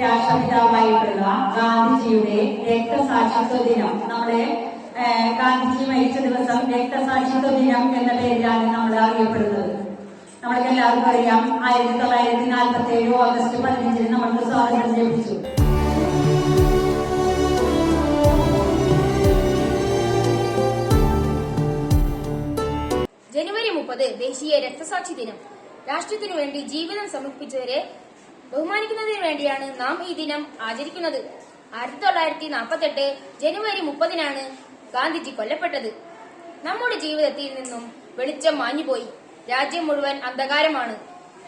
രാഷ്ട്രപിതാവായിട്ടുള്ള ഗാന്ധിജിയുടെ രക്തസാക്ഷിത്വ ദിനം. നമ്മുടെ ഗാന്ധിജി മരിച്ച ദിവസം രക്തസാക്ഷിത്വ ദിനം എന്ന പേരിലാണ് നമ്മൾ അറിയപ്പെടുന്നത്. നമ്മൾക്ക് എല്ലാവർക്കും അറിയാം ആയിരത്തി തൊള്ളായിരത്തി നാൽപ്പത്തി ഏഴ് ഓഗസ്റ്റ് പതിനഞ്ചിന് നമ്മൾക്ക് സ്വാതന്ത്ര്യം ലഭിച്ചു. ജനുവരി മുപ്പത് ദേശീയ രക്തസാക്ഷി ദിനം. രാഷ്ട്രത്തിനു വേണ്ടി ജീവിതം സമർപ്പിച്ചവരെ ബഹുമാനിക്കുന്നതിന് വേണ്ടിയാണ് നാം ഈ ദിനം ആചരിക്കുന്നത്. ആയിരത്തി തൊള്ളായിരത്തി നാൽപ്പത്തെട്ട് ജനുവരി മുപ്പതിനാണ് ഗാന്ധിജി കൊല്ലപ്പെട്ടത്. നമ്മുടെ ജീവിതത്തിൽ നിന്നും വെളിച്ചം മാഞ്ഞുപോയി. രാജ്യം മുഴുവൻ അന്ധകാരമാണ്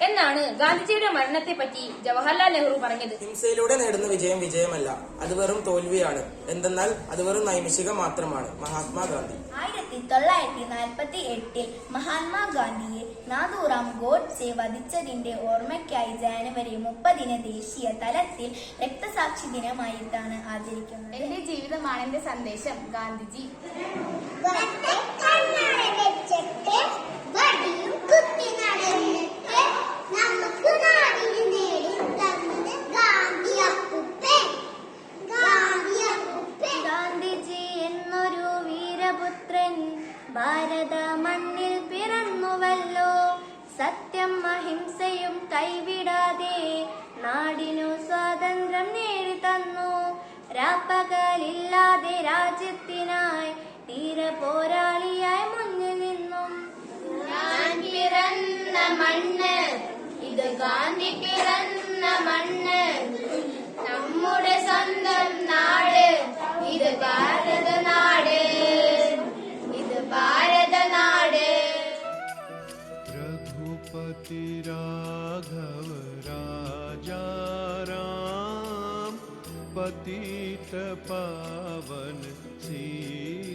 എന്നാണ് ഗാന്ധിജിയുടെ മരണത്തെ പറ്റി ജവഹർലാൽ നെഹ്റു പറഞ്ഞത്. ഹിംസയിലൂടെ നേടുന്ന വിജയം വിജയമല്ല. അത് വെറും തോൽവിയാണ്. എന്തെന്നാൽ അത് വെറും നൈമിഷികം മാത്രമാണ്. മഹാത്മാഗാന്ധി. ആയിരത്തി തൊള്ളായിരത്തി നാൽപ്പത്തി എട്ടിൽ മഹാത്മാഗാന്ധിയെ നാദൂറാം ഗോഡ്സെ വധിച്ചതിന്റെ ഓർമ്മയ്ക്കായി ജാനുവരി മുപ്പതിന് ദേശീയ തലത്തിൽ രക്തസാക്ഷി ദിനമായിട്ടാണ് ആചരിക്കുന്നത്. എന്റെ ജീവിതമാണ് എന്റെ സന്ദേശം ഗാന്ധിജി. ഭാരത മണ്ണിൽ പിറന്നുവല്ലോ. സത്യം അഹിംസയും കൈവിടാതെ നാടിനു സ്വാതന്ത്ര്യം നേടി തന്നു രാപ്പകലില്ലാതെ രാജ്യത്തിനായി തീര പോരാളിയായി रघुपति राघव राजा राम पतित पावन सीताराम